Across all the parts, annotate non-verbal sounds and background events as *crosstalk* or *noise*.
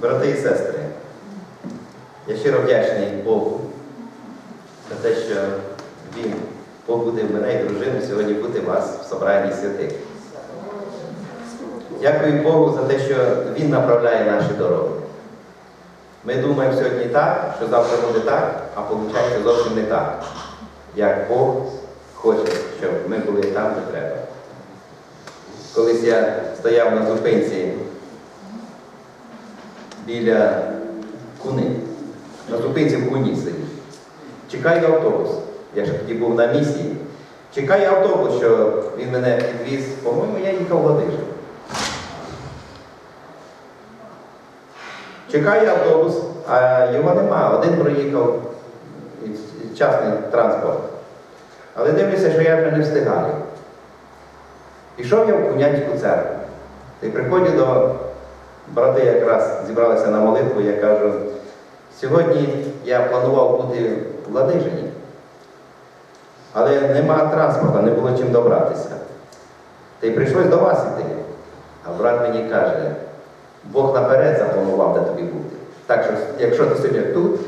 Брати і сестри, я щиро вдячний Богу за те, що Він побудив мене і дружину сьогодні бути вас в собранні святих. Дякую Богу за те, що Він направляє наші дороги. Ми думаємо сьогодні так, що завтра буде так, а виходить зовсім не так, як Бог хоче, щоб ми були там, де треба. Колись я стояв на зупинці біля куни. На зупинці в куні сидів. Чекаю автобус. Я ж тоді був на місії. Чекаю автобус, що він мене підвіз. По-моєму, я їхав в Ладижин. Чекаю автобус, а його нема. Один проїхав частний транспорт. Але дивлюся, що я вже не встигаю. Пішов я в Кунянську церкву. І приходжу до брати якраз зібралися на молитву, я кажу, сьогодні я планував бути в Ладижині, але нема транспорту, не було чим добратися. Та й прийшлось до вас іти. А брат мені каже, Бог наперед запланував, де тобі бути. Так що, якщо ти сьогодні тут,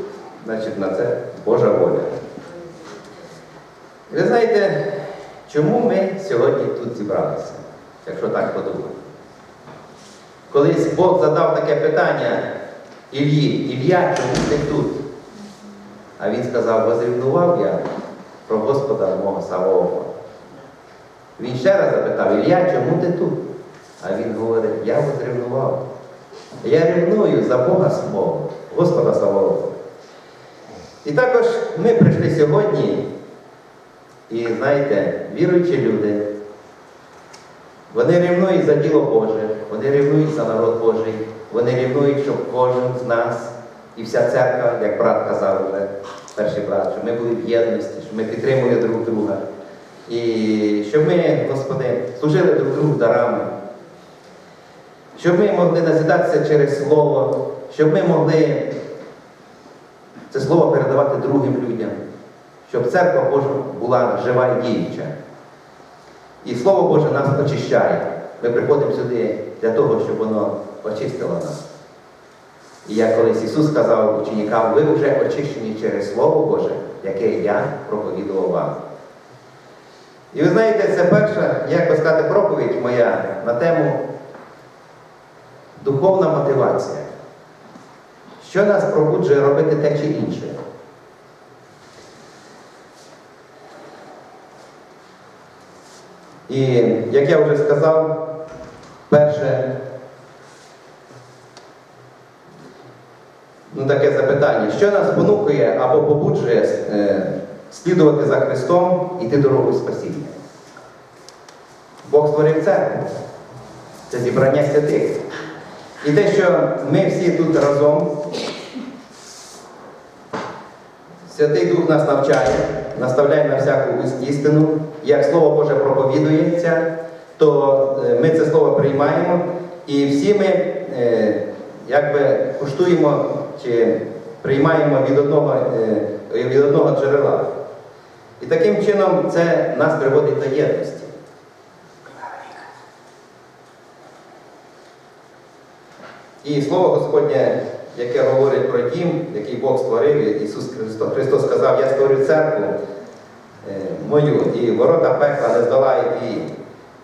значить на це Божа воля. Ви знаєте, чому ми сьогодні тут зібралися, якщо так подумати? Колись Бог задав таке питання Іллі, Ілля, чому ти тут? А він сказав, возрівнував я про Господа мого Савова. Він ще раз запитав, Ілля, чому ти тут? А він говорить, я возрівнував. Я ревную за Бога свого, Господа Савова. І також ми прийшли сьогодні, і знаєте, віруючі люди, вони рівнують за діло Боже, вони рівнують за народ Божий, вони рівнують, щоб кожен з нас і вся церква, як брат казав вже, перший брат, щоб ми були в єдності, щоб ми підтримували друг друга. І щоб ми, Господи, служили друг другу дарами, щоб ми могли назидатися через Слово, щоб ми могли це слово передавати другим людям, щоб церква Божа була жива і діюча. І Слово Боже нас очищає. Ми приходимо сюди для того, щоб воно очистило нас. І як колись Ісус сказав ученикам, ви вже очищені через Слово Боже, яке я проповідував вам. І ви знаєте, це перша, як би сказати, проповідь моя на тему духовна мотивація. Що нас пробуджує робити те чи інше? І як я вже сказав, перше ну, таке запитання, що нас спонукує або побуджує е, слідувати за Христом і йти дорогою спасіння? Бог створив церкву. Це зібрання святих. І те, що ми всі тут разом, Святий Дух нас навчає, наставляє на всяку істину. Як Слово Боже проповідується, то е, ми це слово приймаємо і всі ми е, якби куштуємо чи приймаємо від одного, е, від одного джерела. І таким чином це нас приводить до єдності. І слово Господнє, яке говорить про дім, який Бог створив, Ісус Христос, Христос сказав, я створю церкву мою, і ворота пекла не здолають її.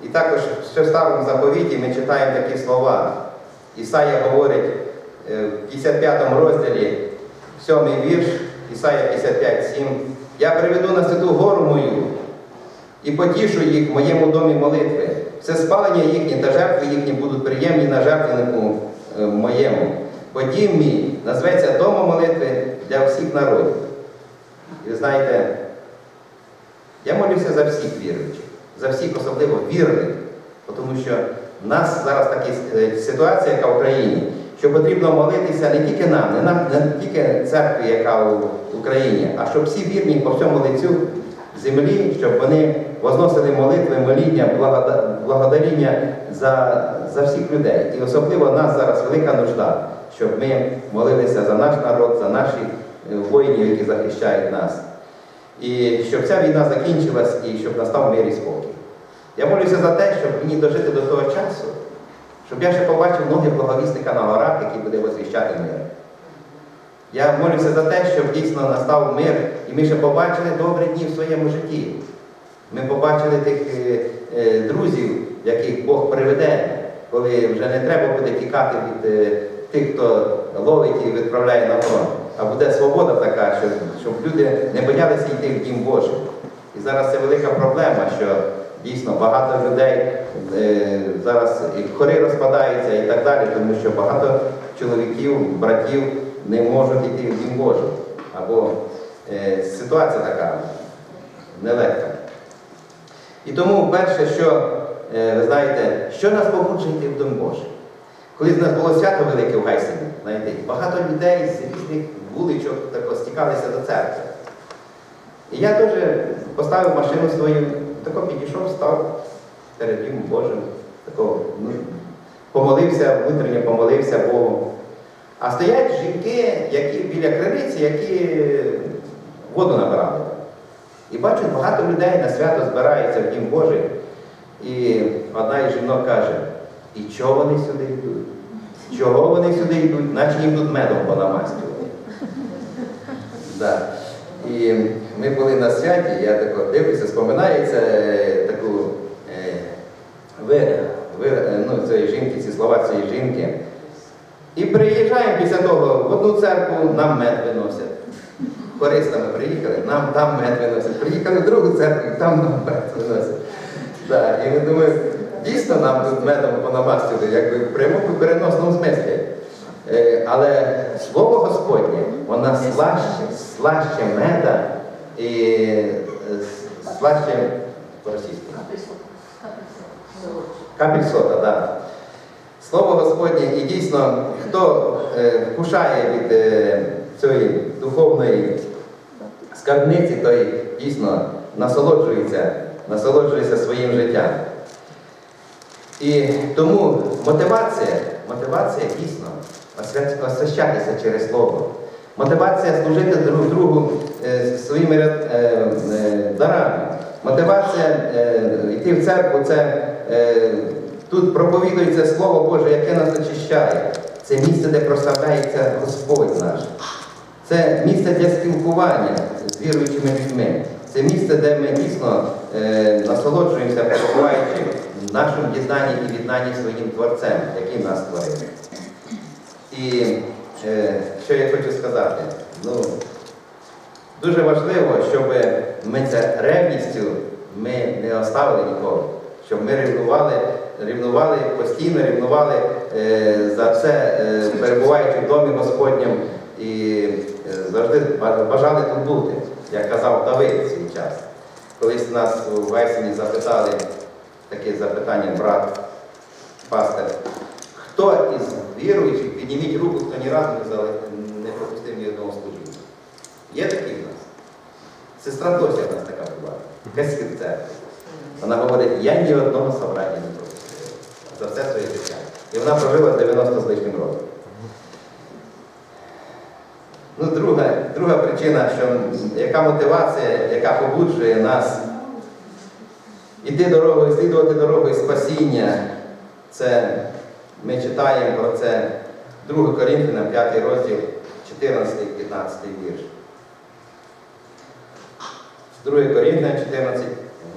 І також ще в старому заповіті ми читаємо такі слова. Ісая говорить е, в 55 розділі, 7 вірш, Ісая 55, 7. Я приведу на святу гору мою і потішу їх в моєму домі молитви. Все спалення їхні та жертви їхні будуть приємні на жертвеннику е, моєму. Бо дім мій назветься домом молитви для всіх народів. І ви знаєте, я молюся за всіх віруючих, за всіх особливо вірних, тому що в нас зараз така е, ситуація, яка в Україні, що потрібно молитися не тільки нам, не, нам, не тільки церкві, яка в Україні, а щоб всі вірні по всьому лицю землі, щоб вони возносили молитви, моління, благодаріння за, за всіх людей. І особливо нас зараз велика нужда, щоб ми молилися за наш народ, за наших е, воїнів, які захищають нас. І щоб ця війна закінчилась і щоб настав мир і спокій. Я молюся за те, щоб мені дожити до того часу, щоб я ще побачив ноги благовісника на горах, який буде возвіщати мир. Я молюся за те, щоб дійсно настав мир, і ми ще побачили добрі дні в своєму житті. Ми побачили тих е, е, друзів, яких Бог приведе, коли вже не треба буде тікати від е, тих, хто ловить і відправляє на фронт. А буде свобода така, щоб, щоб люди не боялися йти в дім Божий. І зараз це велика проблема, що дійсно багато людей е, зараз і хори розпадаються і так далі, тому що багато чоловіків, братів не можуть йти в дім Божий. Або е, ситуація така нелегка. І тому перше, що е, ви знаєте, що нас побуджує йти в Дом Божий. Колись в нас було свято велике в Гайсині, знаєте, багато людей з різних вуличок тако стікалися до церкви. І я теж поставив машину свою, тако підійшов, став перед Дімом Божим, тако, ну, помолився, внутрішньо помолився Богу. А стоять жінки, які біля криниці, які воду набирали. І бачу, багато людей на свято збирається в Дім Божий. І одна із жінок каже, і чого вони сюди йдуть? Чого вони сюди йдуть? Наче їм тут медом понамастювали. Да. І ми були на святі, я тако дивлюся, споминається е, таку е, ви, ви, е, ну, цієї жінки, ці слова цієї жінки. І приїжджаємо після того в одну церкву, нам мед виносять. Користами приїхали, нам там мед виносять. Приїхали в другу церкву, там нам мед виносять. Да, і ми думаємо, дійсно нам тут медом понамастили, якби в прямому переносному смислі. Е, Але слово Господнє, воно слаще, слаще меда і е, слаще по-російськи. Так. Да. Слово Господнє, і дійсно, хто е, вкушає від цієї духовної скарбниці, той дійсно насолоджується, насолоджується своїм життям. І тому мотивація, мотивація дійсно освя- освящатися через слово. Мотивація служити друг другу е, своїми е, е, дарами. Мотивація йти в церкву це тут проповідується Слово Боже, яке нас очищає. Це місце, де прославляється Господь наш. Це місце для спілкування з віруючими людьми. Це місце, де ми дійсно насолоджуємося, перебуваючи в нашому єднанні і віднанні своїм Творцем, який нас створив. І е, що я хочу сказати? Ну, дуже важливо, щоб ми це ревністю ми не оставили нікого, щоб ми рівнували, рівнували постійно, рівнували е, за це, е, перебуваючи в домі Господньому, і е, завжди бажали тут бути, як казав Давид свій час. Колись нас у Весені запитали таке запитання, брат, пастор, хто із віруючих, підніміть руку, хто ні разу не, зали- не пропустив ні одного служіння. Є такі в нас? Сестра Дося в нас така була, якась церкви. Вона говорить, я ні одного собрання не пропустила за все своє життя. І вона прожила 90 з лишнім років. Ну, друга, друга причина, що яка мотивація, яка побуджує нас іти дорогою, слідувати дорогою спасіння, це ми читаємо про це 2 Коринфянам, 5 розділ, 14-15 вірш. 2 Коринфянам 14,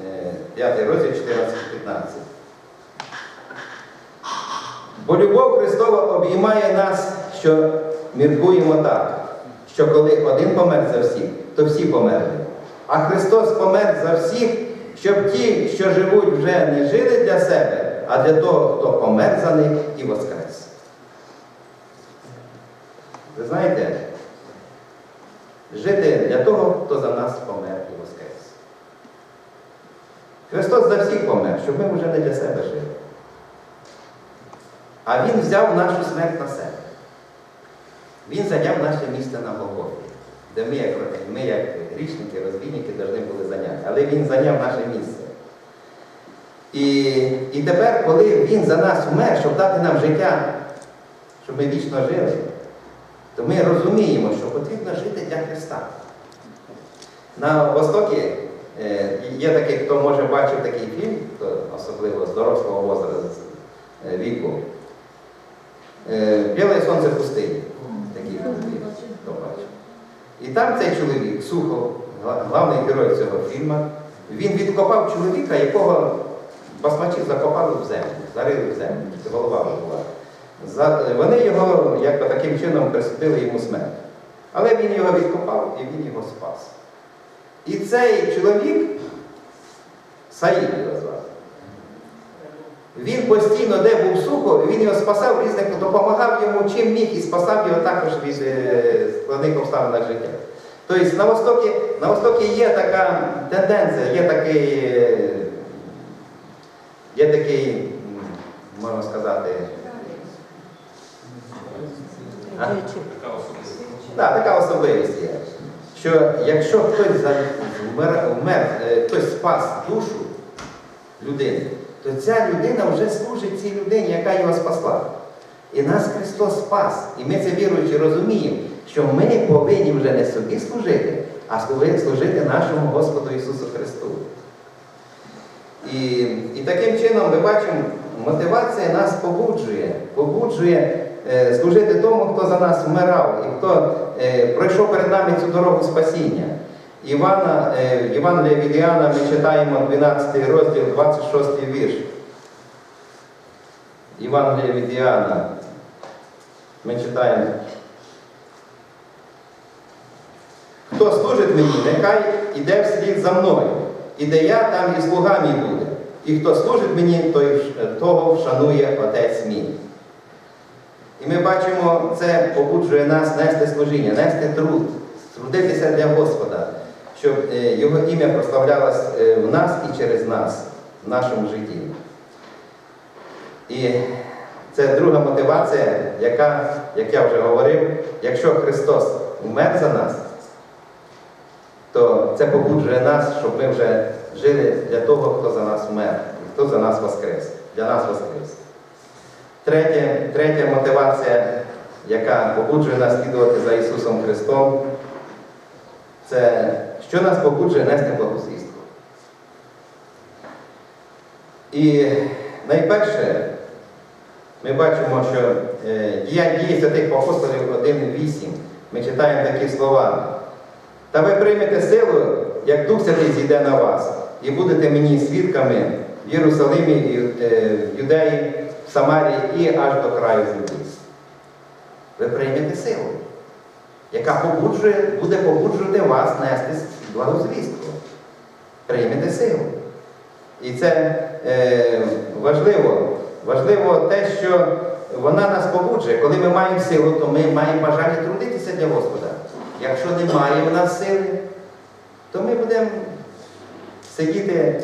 е, 5 розділ 14-15. Бо любов Христова обіймає нас, що міркуємо так, що коли один помер за всіх, то всі померли. А Христос помер за всіх, щоб ті, що живуть, вже не жили для себе, а для того, хто помер за них і воскрес. Ви знаєте, жити для того, хто за нас помер і воскрес. Христос за всіх помер, щоб ми вже не для себе жили. А Він взяв нашу смерть на себе. Він зайняв наше місце на Голгофі, де ми, як, ми, як грішники, розбійники, повинні були зайняти. Але Він зайняв наше місце. І, і тепер, коли Він за нас умер, щоб дати нам життя, щоб ми вічно жили, то ми розуміємо, що потрібно жити для Христа. На Востокі е, є такий, хто може бачив такий фільм, особливо з дорослого возрасту, е, віку, Е, Біле сонце пустині. Такий фільм, хто бачив. І там цей чоловік, Сухов, главний герой цього фільму, він відкопав чоловіка, якого басмачі закопали в землю, зарили в землю, це голова була. Вони його як таким чином присудили йому смерть. Але він його відкопав і він його спас. І цей чоловік, Саїд його звати, він постійно, де був сухо, він його спасав різних, допомагав йому чим міг і спасав його також від е, складних обставин життя. Тобто на Востокі, на Востокі є така тенденція, є такий, е, є такий, можна сказати, а? Да, така особливість є. Що якщо хтось вмер, вмер, е, хтось спас душу людини, то ця людина вже служить цій людині, яка його спасла. І нас Христос спас. І ми це віруючи розуміємо, що ми повинні вже не собі служити, а служити нашому Господу Ісусу Христу. І, і таким чином ми бачимо, мотивація нас побуджує, побуджує е, служити тому, хто за нас вмирав і хто е, пройшов перед нами цю дорогу спасіння. Івана, е, Євангелія від Іоанна ми читаємо 12 розділ, 26 вірш. Євангелія від. Ми читаємо. Хто служить мені, нехай іде вслід за мною. І де я, там і слуга мій буде. І хто служить мені, той, того вшанує Отець мій. І ми бачимо, це побуджує нас нести служіння, нести труд, трудитися для Господа, щоб е, Його ім'я прославлялось е, в нас і через нас, в нашому житті. І це друга мотивація, яка, як я вже говорив, якщо Христос умер за нас, то це побуджує нас, щоб ми вже жили для того, хто за нас вмер, хто за нас воскрес, для нас воскрес. Третє, третя мотивація, яка побуджує нас слідувати за Ісусом Христом, це що нас побуджує нести благозвістку. І найперше, ми бачимо, що е, дія дії святих апостолів 1.8 ми читаємо такі слова. Та ви приймете силу, як Дух Святий зійде на вас, і будете мені свідками в Єрусалимі, е, в Юдеї, в Самарії і аж до краю землі. Ви приймете силу, яка побуджує, буде побуджувати вас нести благозвістку. Приймете силу. І це е, важливо. Важливо те, що вона нас побуджує. Коли ми маємо силу, то ми маємо бажання трудитися для Господа. Якщо немає в нас сили, то ми будемо сидіти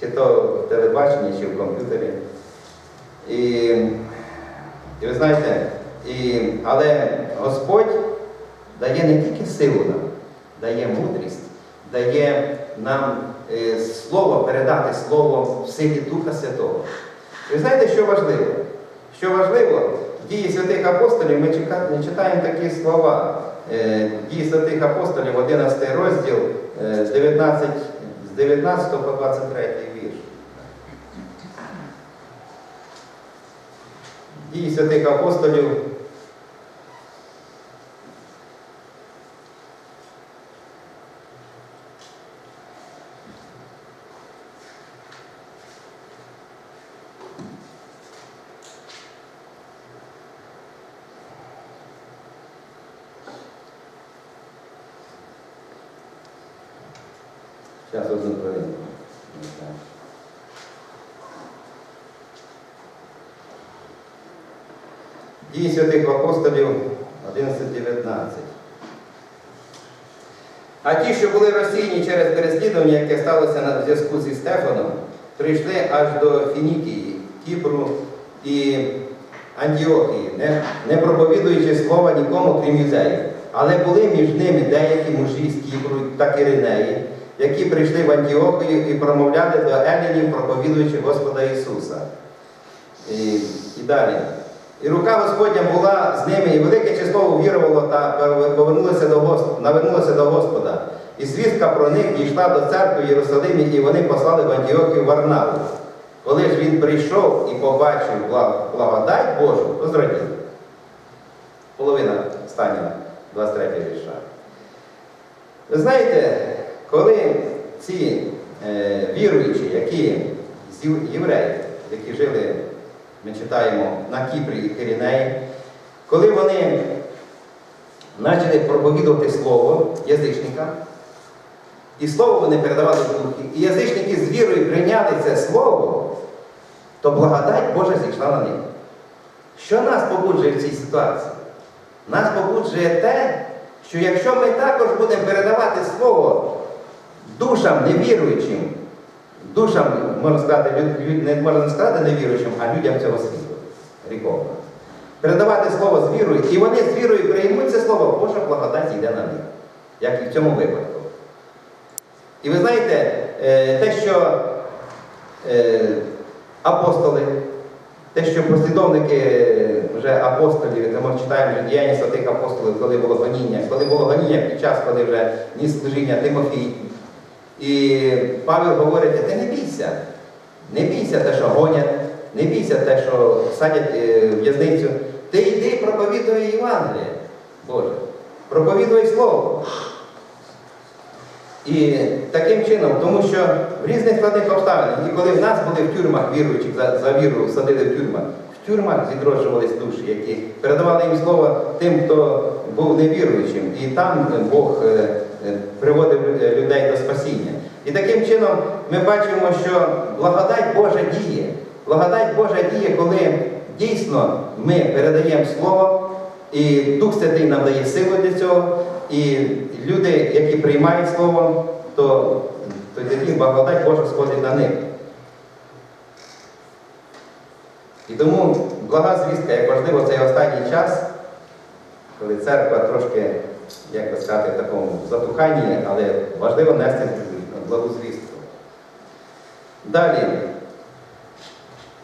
чи то в телебаченні, чи в комп'ютері. І, і ви знаєте, і, але Господь дає не тільки силу нам, дає мудрість, дає нам е, слово, передати слово в силі Духа Святого. Ви знаєте, що важливо? Що важливо, в дії святих апостолів ми читаємо такі слова. Е, Дії святих апостолів, 11 розділ, е, 19, з 19 по 23 вірш. Дії святих апостолів. Зараз одну хвилинку. Дії святих апостолів 11.19. А ті, що були розсіяні через переслідування, яке сталося на зв'язку зі Стефаном, прийшли аж до Фінікії, Кіпру і Антіохії, не, не проповідуючи слова нікому, крім юдеїв. Але були між ними деякі мужі з Кіпру та Киринеї, які прийшли в Антіохію і промовляли до Елінів, проповідуючи Господа Ісуса. І, і далі. І рука Господня була з ними, і велике число увірувало та повернулося до Господа, навернулося до Господа. І звістка про них дійшла до церкви в Єрусалимі, і вони послали в Антіохію Варнаву. Коли ж він прийшов і побачив благодать Божу, то зрадів. половина останнього 23 вірша. Ви знаєте, коли ці е, віруючі, які з єв- євреїв, які жили, ми читаємо на Кіпрі і Кирінеї, коли вони почали проповідувати слово язичникам, і слово вони передавали в духі, і язичники з вірою прийняли це слово, то благодать Божа зійшла на них. Що нас побуджує в цій ситуації? Нас побуджує те, що якщо ми також будемо передавати слово душам невіруючим, душам, можна сказати, не можна не сказати невіруючим, а людям цього світу, ріковно. Передавати слово з вірою, і вони з вірою приймуть це слово, Божа благодать йде на них, як і в цьому випадку. І ви знаєте, е, те, що е, апостоли, те, що послідовники вже апостолів, тому ми читаємо вже діяння святих апостолів, коли було гоніння, коли було гоніння під час, коли вже ніс служіння Тимофій. І Павел говорить, ти не бійся, не бійся те, що гонять, не бійся те, що садять е, в'язницю. Ти йди проповідуй Євангеліє, Боже, проповідуй Слово. І таким чином, тому що в різних складних обставинах, і коли в нас були в тюрмах віруючих за, за віру, садили в тюрмах, тюрмах відроджувались душі, які передавали їм слово тим, хто був невіруючим, і там Бог е, е, приводив людей до спасіння. І таким чином ми бачимо, що благодать Божа діє. Благодать Божа діє, коли дійсно ми передаємо слово, і Дух Святий нам дає силу для цього. І люди, які приймають слово, то тоді благодать Божа сходить на них. І тому блага звістка, як важливо цей останній час, коли церква трошки, як би сказати, в такому затуханні, але важливо нести благу звістку. Далі.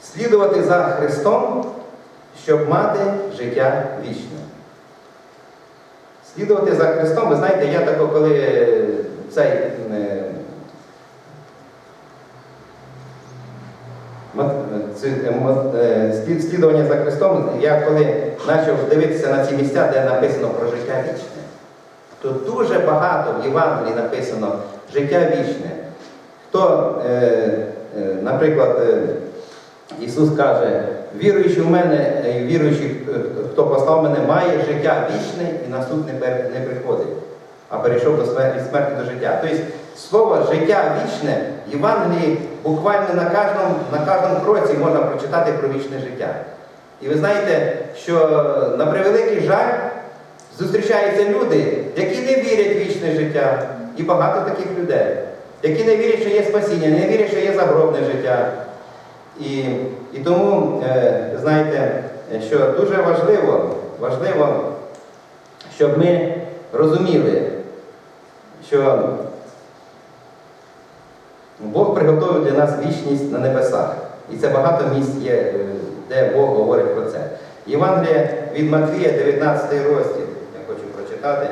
Слідувати за Христом, щоб мати життя вічне. Слідувати за Христом, ви знаєте, я тако, коли цей е, мат- ці- е, мат- е, слід- слідування за Христом, я коли почав дивитися на ці місця, де написано про життя вічне, то дуже багато в Євангелії написано життя вічне. Хто, е, е, наприклад, е, Ісус каже, віруючи в мене, е, е, хто послав мене, має життя вічне і на суд не приходить, а перейшов до смерті, смерті до життя. Тобто слово життя вічне в Євангелії буквально на кожному, на кожному кроці можна прочитати про вічне життя. І ви знаєте, що на превеликий жаль зустрічаються люди, які не вірять в вічне життя, і багато таких людей, які не вірять, що є спасіння, не вірять, що є загробне життя. І, і тому, е, знаєте, що дуже важливо, важливо, щоб ми розуміли, що Бог приготовив для нас вічність на небесах. І це багато місць є, е, де Бог говорить про це. Євангелія від Матвія, 19 розділ. Я хочу прочитати.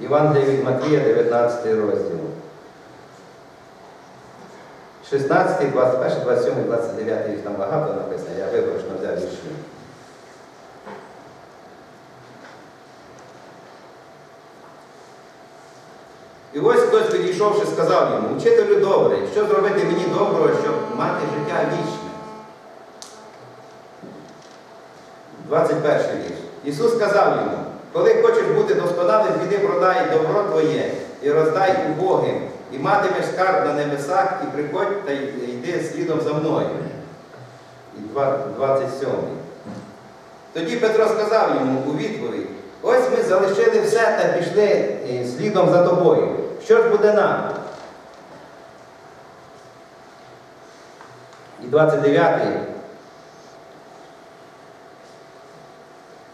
Євангелія від Матвія, 19 розділ. 16, 21, 27, 29, їх там багато написано, я виборочно взяв вірші. І ось хтось підійшовши, сказав йому, учителю добрий, що зробити мені доброго, щоб мати життя вічне? 21 вірш. Ісус сказав йому, коли хочеш бути досконалим, піди продай добро твоє і роздай убогим, і матимеш скарб на небесах, і приходь та йди слідом за мною. І 27. Тоді Петро сказав йому у відповідь, ось ми залишили все та пішли е, слідом за тобою. Що ж буде нам? І 29.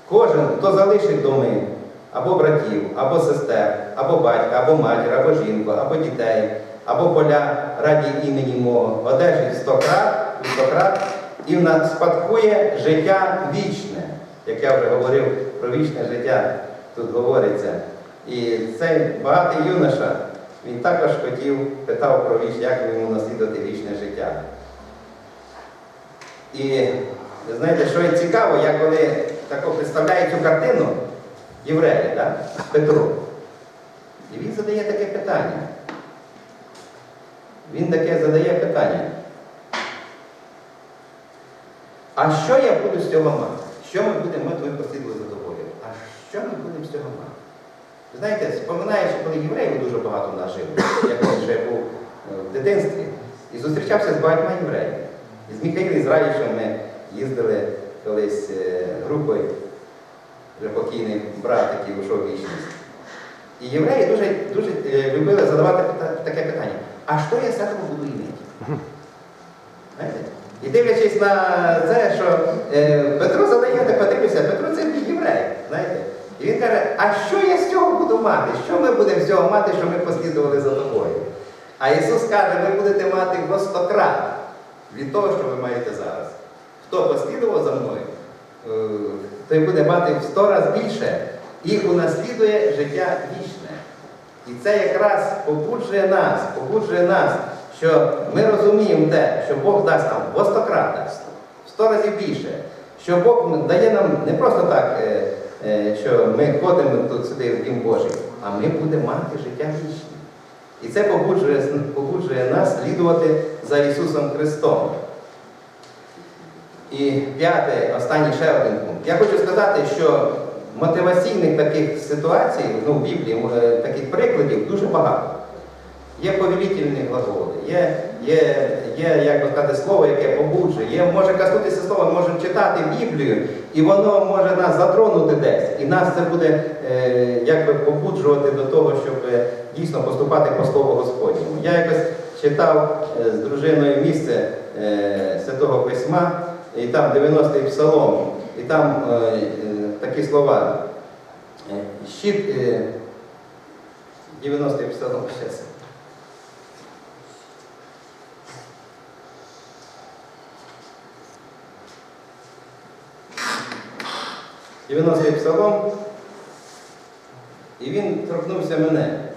Кожен, хто залишить доми, або братів, або сестер, або батька, або матір, або жінку, або дітей, або поля раді імені мого, одержить стократ стократ і спадкує життя вічне, як я вже говорив про вічне життя, тут говориться. І цей багатий юноша, він також хотів, питав про віч, як йому наслідувати вічне життя. І знаєте, що цікаво, я коли тако представляю цю картину єврея, да? Петро. І він задає таке питання. Він таке задає питання. А що я буду з цього мати? Що ми будемо, ми ми послідували за тобою. А що ми будемо з цього мати? Знаєте, споминаєш, коли євреїв дуже багато в нас жило, як він ще був е, в дитинстві, і зустрічався з багатьма євреями. І з Михайлом Ізраїльовичем ми їздили колись е, групою, вже покійний брат, який вийшов вічність. І євреї дуже, дуже е, любили задавати таке питання: а що я з цього буду іметь? І дивлячись на це, що Петро задає, так подивився, Петро це єврей, знаєте. І він каже, а що я з цього буду мати? Що ми будемо з цього мати, що ми послідували за тобою? А Ісус каже, ви будете мати во стократ від того, що ви маєте зараз. Хто послідував за мною, е, той буде мати в сто разів більше і унаслідує життя вічне. І це якраз побуджує нас, побуджує нас, що ми розуміємо те, що Бог дасть нам во сто крат дасть, в сто разів більше. Що Бог дає нам не просто так, е, що ми ходимо тут сюди в Дім Божий, а ми будемо мати життя вічне. І це побуджує, побуджує нас слідувати за Ісусом Христом. І п'яте, останній ще один пункт. Я хочу сказати, що мотиваційних таких ситуацій, ну, в Біблії, е, таких прикладів дуже багато. Є повелітельні глаголи, є, є, є як би сказати, слово, яке побуджує, є, може коснутися слова, ми можемо читати Біблію, і воно може нас затронути десь. І нас це буде е, якби побуджувати до того, щоб е, дійсно поступати по слову Господньому. Я якось читав е, з дружиною місце е, Святого Письма, і там 90-й псалом, і там е, е, такі слова. Е, Щит, е, 90-й псалом, зараз. 90-й псалом, і він торкнувся мене.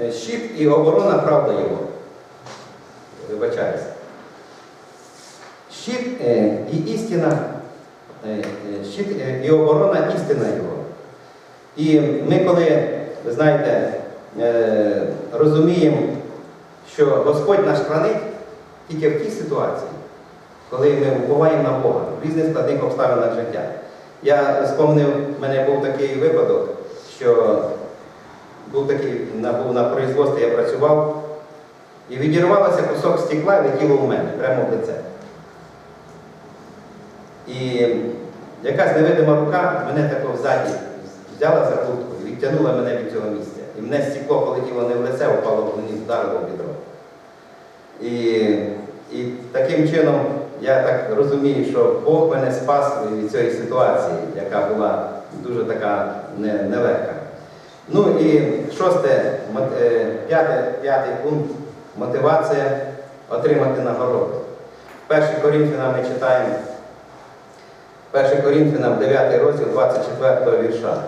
Е, Щит і оборона правда його. Вибачаюся. Щит е, і істина, е, е, щит і оборона істина його. І ми, коли, ви знаєте, розуміємо, що Господь наш хранить тільки в тій ситуації, коли ми уповаємо на Бога в різних складних обставинах життя. Я спомнив, в мене був такий випадок, що був такий, на, був на производстві, я працював, і відірвалося кусок стекла і летіло в мене, прямо в лице. І якась невидима рука мене тако ззаді взяла за куртку і відтягнула мене від цього місця. І мене стекло полетіло не в лице, упало в мені вдарило в бідро. І, і таким чином я так розумію, що Бог мене спас від цієї ситуації, яка була дуже така не- нелегка. Ну і шосте, е, п'яте, п'ятий пункт мотивація отримати нагороду. В 1 Корінфянам ми читаємо 1 Корінфянам 9 розділ 24 вірша.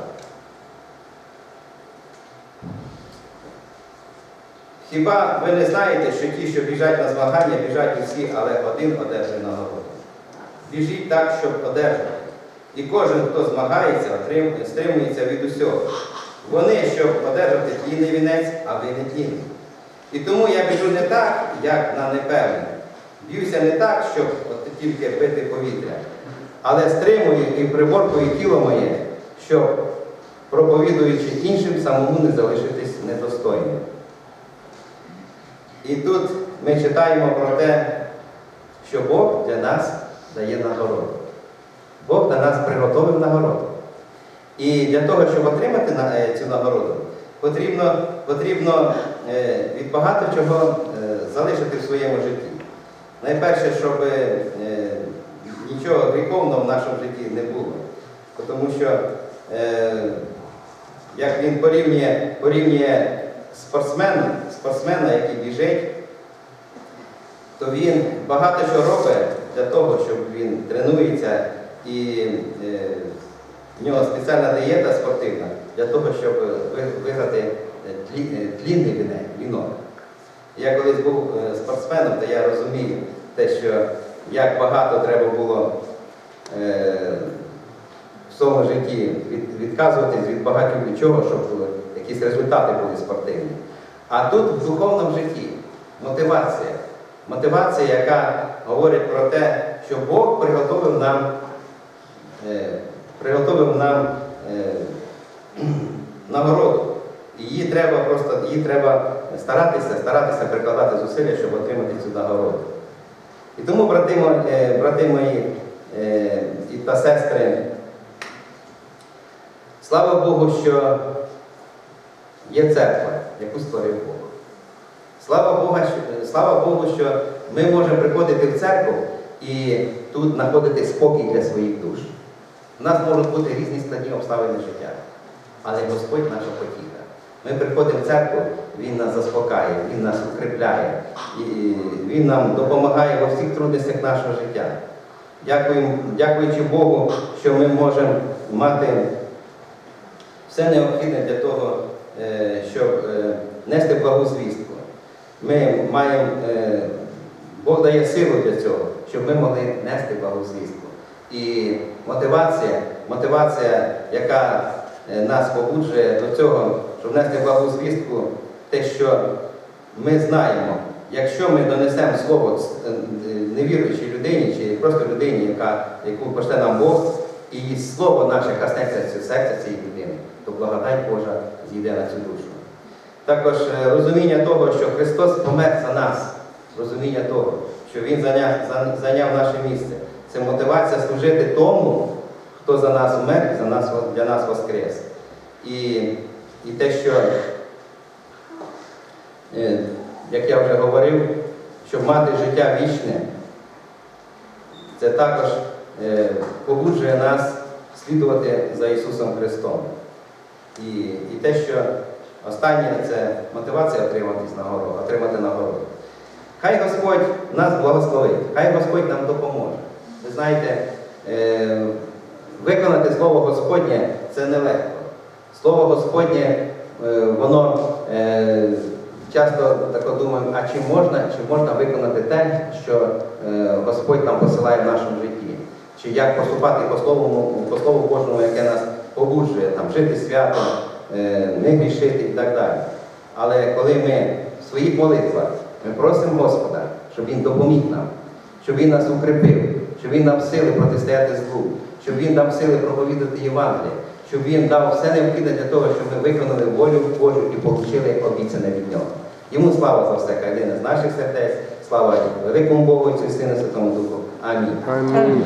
Хіба ви не знаєте, що ті, що біжать на змагання, біжать усі, але один одержує нагороду? Біжіть так, щоб одержати. І кожен, хто змагається, стримується від усього. Вони, щоб одержати тлінний вінець, а ви не тлінний. І тому я біжу не так, як на непевне. Б'юся не так, щоб от тільки бити повітря, але стримую і приборкую тіло моє, щоб, проповідуючи іншим, самому не залишитись недостойним. І тут ми читаємо про те, що Бог для нас дає нагороду. Бог для нас приготовив нагороду. І для того, щоб отримати е, цю нагороду, потрібно, потрібно е, від багато чого е, залишити в своєму житті. Найперше, щоб нічого гріховного в нашому житті не було. Тому що як він порівнює, порівнює спортсмена, спортсмена, який біжить, то він багато що робить для того, щоб він тренується і в нього спеціальна дієта спортивна для того, щоб виграти е, тлі- е, тлінний вінок. Я колись був е, спортсменом, то я розумію те, що як багато треба було в своєму житті відказуватись від багатьох від щоб якісь результати були спортивні. А тут в духовному житті мотивація. Мотивація, яка говорить про те, що Бог приготовив нам, приготовив нам е, *clears throat* нагороду. Її треба просто її треба старатися, старатися прикладати зусилля, щоб отримати цю нагороду. І тому, брати е, брати мої е, та сестри, слава Богу, що є церква, яку створив Бог. Слава Богу, що, слава Богу, що ми можемо приходити в церкву і тут знаходити спокій для своїх душ. У нас можуть бути різні складні обставини життя, але Господь наша потіха. Ми приходимо в церкву, Він нас заспокає, Він нас укріпляє, і Він нам допомагає во всіх трудностях нашого життя. Дякуємо, дякуючи Богу, що ми можемо мати все необхідне для того, е, щоб е, нести благу звістку. Ми маємо, е, Бог дає силу для цього, щоб ми могли нести благу звістку. І мотивація, мотивація, яка е, нас побуджує до цього, щоб нести благу звістку, те, що ми знаємо, якщо ми донесемо слово е, невіруючій людині, чи просто людині, яка, яку пошле нам Бог, і слово наше коснеться серця цієї людини, то благодать Божа зійде на цю душу. Також е, розуміння того, що Христос помер за нас, розуміння того, що Він зайняв, зайняв наше місце. Це мотивація служити тому, хто за нас вмер і за нас, для нас воскрес. І, і те, що, е, як я вже говорив, щоб мати життя вічне, це також е, побуджує нас слідувати за Ісусом Христом. І, і те, що останнє це мотивація отримати нагороду, отримати нагороду. Хай Господь нас благословить, хай Господь нам допоможе. Ви знаєте, е, виконати Слово Господнє це нелегко. Слово Господнє, е, воно е, часто так думаємо, а чи можна, чи можна виконати те, що е, Господь нам посилає в нашому житті? Чи як поступати по Слову, по Слову Божому, яке нас побуджує, там, жити свято, не грішити і так далі. Але коли ми в своїх молитвах ми просимо Господа, щоб Він допоміг нам, щоб Він нас укріпив, щоб Він нам сили протистояти злу, щоб Він дав сили проповідати Євангеліє, щоб Він дав все необхідне для того, щоб ми виконали волю Божу і отримали обіцяне від Нього. Йому слава за все, хай з наших сердець, слава великому Богу, і Святому Духу. Амінь. Амінь.